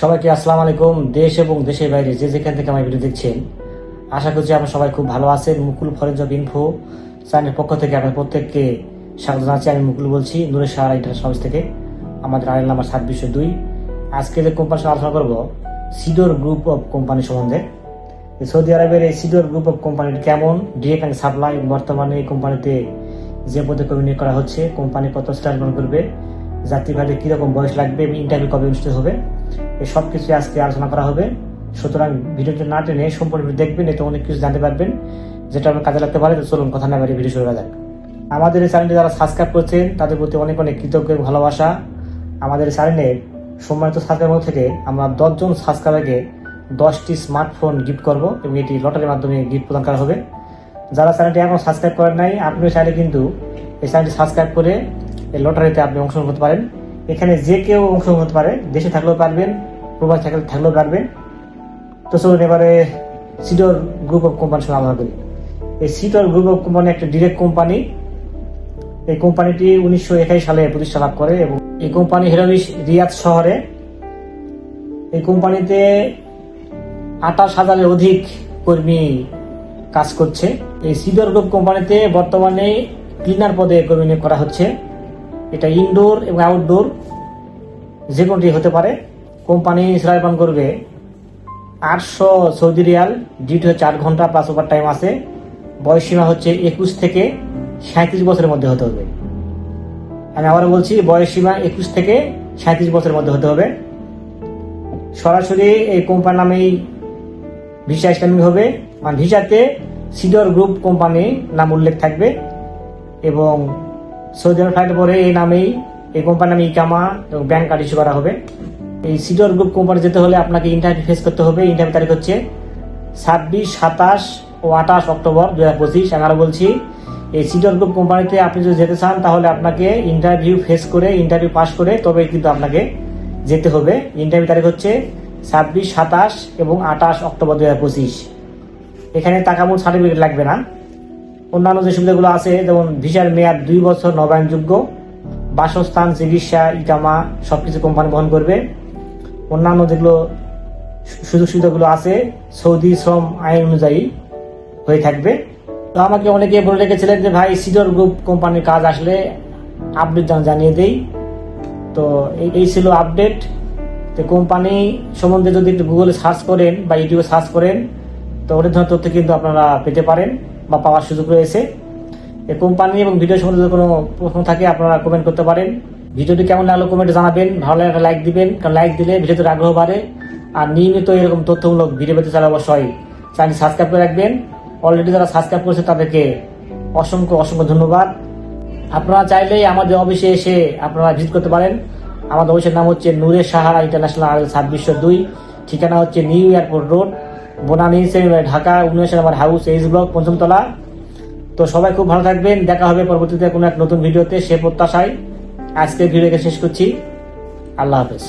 সবাইকে আসসালামু আলাইকুম। দেশ এবং দেশের বাইরে যে যেখান থেকে আমার ভিডিও দেখছেন, আশা করছি আপনারা সবাই খুব ভালো আছেন। মুকুল ফরেন জব ইনফো চ্যানেলের পক্ষ থেকে আপনার প্রত্যেককে স্বাগত জানাচ্ছি। আমি মুকুল বলছি, নূরের সাহারা ইন্টারনেট সার্ভিস থেকে। আমাদের আইন নাম্বার সাত বিশ্ব দুই। আজকে যে কোম্পানির সঙ্গে আলোচনা করব, সিডোর গ্রুপ অফ কোম্পানি সম্বন্ধে। সৌদি আরবের এই সিডোর গ্রুপ অফ কোম্পানির কেমন? ডিরেক্ট অ্যান্ড সাপ্লাই বর্তমানে এই কোম্পানিতে যে পদে কর্মী করা হচ্ছে কোম্পানি কত স্টার গ্রহণ করবে যাত্রীবাদে কীরকম বয়স লাগবে এবং ইন্টারভিউ কবে অনুষ্ঠিত হবে এই সব কিছু আজকে আলোচনা করা হবে। সুতরাং ভিডিওটি না টেনে সম্পূর্ণ দেখবেন, এতে অনেক কিছু জানতে পারবেন, যেটা আপনার কাজে লাগতে পারে। তো চলুন কথা না বাড়ি ভিডিও শুরু করা যাক। আমাদের এই চ্যানেলটি যারা সাবস্ক্রাইব করছেন, তাদের প্রতি অনেক অনেক কৃতজ্ঞ ভালোবাসা। আমাদের চ্যানেলের সম্মানিত সাবস্ক্রাইবার থেকে আমরা দশজন সাবস্ক্রাইবারকে দশটি স্মার্টফোন গিফট করব এবং এটি লটারির মাধ্যমে গিফট প্রদান করা হবে। যারা চ্যানেলটি এখন সাবস্ক্রাইব করেন নাই, আপনিও চাইলে কিন্তু এই চ্যানেলটি সাবস্ক্রাইব করে এই লটারিতে আপনি অংশগ্রহণ করতে পারেন। এখানে যে কেউ অংশগ্রহণ করতে পারে, দেশে থাকলেও পারবেন, প্রবাস থাকলে থাকলেও পারবেন। তো চলুন এবারে সিডর গ্রুপ অফ কোম্পানি সঙ্গে আলোচনা করি। এই সিডর গ্রুপ অফ কোম্পানি একটা ডিরেক্ট কোম্পানি এই কোম্পানিটি উনিশশো একাশি সালে প্রতিষ্ঠা লাভ করে এবং এই কোম্পানি হেরোবিস রিয়াদ শহরে। এই কোম্পানিতে আঠাশ হাজারের অধিক কর্মী কাজ করছে। এই সিডর গ্রুপ কোম্পানিতে বর্তমানে ক্লিনার পদে কর্মী করা হচ্ছে। এটা ইনডোর এবং আউটডোর যে কোনটি হতে পারে। কোম্পানি সেলাই পান করবে, আটশো সৌদি রিয়াল ডিউটি হচ্ছে আট ঘণ্টা প্লাস ওভার টাইম আছে। বয়স সীমা হচ্ছে একুশ থেকে সাঁত্রিশ বছরের মধ্যে হতে হবে। আমি আবারও বলছি, বয়স সীমা একুশ থেকে সাঁত্রিশ বছরের মধ্যে হতে হবে। সরাসরি এই কোম্পানির নামেই ভিসা স্ট্যাম্পিং হবে। মানে ভিসাতে সিডর গ্রুপ কোম্পানি নাম উল্লেখ থাকবে এবং সৌদি আরব ফ্লাইটের পরে এই নামেই এই কোম্পানির নামে ইকামা এবং ব্যাংক কার্ড ইস্যু করা হবে। এই সিডর গ্রুপ কোম্পানি যেতে হলে আপনাকে ইন্টারভিউ ফেস করতে হবে। ইন্টারভিউ তারিখ হচ্ছে ছাব্বিশ, সাতাশ ও আঠাশ অক্টোবর দু হাজার পঁচিশ। আরও বলছি, এই সিডর গ্রুপ কোম্পানিতে আপনি যদি যেতে চান, তাহলে আপনাকে ইন্টারভিউ ফেস করে ইন্টারভিউ পাস করে তবে কিন্তু আপনাকে যেতে হবে। ইন্টারভিউ তারিখ হচ্ছে ছাব্বিশ, সাতাশ এবং আঠাশ অক্টোবর দু হাজার পঁচিশ। এখানে টাকামূল সার্টিফিকেট লাগবে না। অন্যান্য যে সুবিধাগুলো আছে, যেমন ভিসার মেয়াদ দুই বছর নবায়নযোগ্য, বাসস্থান, চিকিৎসা ইকামা সবকিছু কোম্পানি বহন করবে। অন্যান্য যেগুলো সুযোগ সুবিধাগুলো আছে, সৌদি শ্রম আইন অনুযায়ী হয়ে থাকবে। তো আমাকে অনেকে বলে রেখেছিলেন যে, ভাই, সিডর গ্রুপ কোম্পানির কাজ আসলে আপডেট জানিয়ে দেই। তো এই- এই ছিল আপডেট তো কোম্পানি সম্বন্ধে যদি একটু গুগলে সার্চ করেন বা ইউটিউবে সার্চ করেন, তো অনেক ধরনের তথ্য কিন্তু আপনারা পেতে পারেন। বা পাওয়ার সুযোগ রয়েছে। কোম্পানি এবং ভিডিও সম্বন্ধে কোনো প্রশ্ন থাকে, আপনারা কমেন্ট করতে পারেন। ভিডিওটি কেমন লাগল কমেন্টে জানাবেন। ভালো লাগলে লাইক দিবেন, কারণ লাইক দিলে ভিডিওতে আগ্রহ বাড়ে। আর নিয়মিত এরকম তথ্যমূলক ভিডিও পেতে চাইলে অবশ্যই চ্যানেল সাবস্ক্রাইব করে রাখবেন। অলরেডি যারা সাবস্ক্রাইব করেছে, তাদেরকে অসংখ্য অসংখ্য ধন্যবাদ। আপনারা চাইলেই আমাদের অফিসে এসে আপনারা ভিজিট করতে পারেন। আমাদের অফিসের নাম হচ্ছে নূরের সাহারা ইন্টারন্যাশনাল ছাব্বিশশো দুই। ঠিকানা হচ্ছে new airport road Banani seminar Dhaka উনিশ আমার হাউস এইচ ব্লক পঞ্চমতলা তো সবাই খুব ভালো থাকবেন, দেখা হবে পরবর্তীতে কোনো এক নতুন ভিডিওতে, সে প্রত্যাশায় আজকের ভিডিওকে শেষ করছি। আল্লাহ হাফেজ।